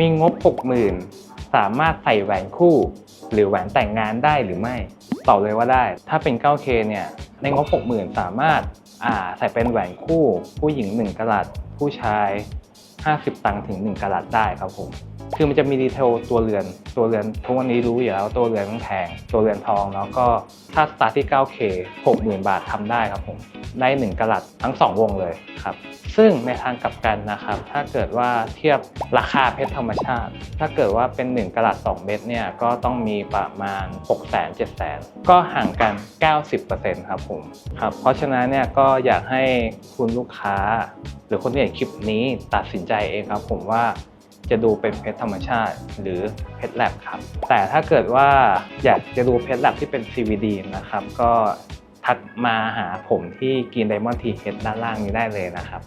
มีงบ 60,000 สามารถใส่แหวนคู่ หรือแหวนแต่งงานได้หรือไม่ ตอบเลยว่าได้ ถ้าเป็น 9K เนี่ยในงบ 60,000 สามารถอ่าใส่เป็นแหวนคู่ ผู้หญิง 1กะรัตผู้ชาย 50 ตังค์ถึง 1กะรัตได้ครับผมคือมันจะมีดีเทลตัวเรือนตัวเรือนทุกวันนี้รู้อยู่แล้วตัวเรือนแพงตัวเรือนทองแล้วก็ถ้าสตาร์ทที่ 9K 60,000 บาททำได้ครับผมได้ 1กะรัตทั้ง 2 วงเลยครับ ซึ่งในทางกลับกันนะครับ ถ้าเกิดว่าเทียบราคาเพชรธรรมชาติ ถ้าเกิดว่าเป็น 1กะรัต2เม็ดเนี่ยก็ต้องมีประมาณ 6 0 0 0 0 7 0 0 0 0 ก็ห่างกัน 90%ครับผมครับเพราะฉะนั้นเนี่ยก็อยากให้คุณลูกค้า หรือคนที่เห็นคลิปนี้ตัดสินใจเองครับผมว่าจะดูเป็นเพชรธรรมชาติหรือเพชรแลบครับ แต่ถ้าเกิดว่าอยากจะดูเพชรแลบที่เป็น CVD นะครับ ก็ทักมาหาผมที่กินไดมอนด์ทีเฮดด้านล่างนี้ได้เลยนะครับ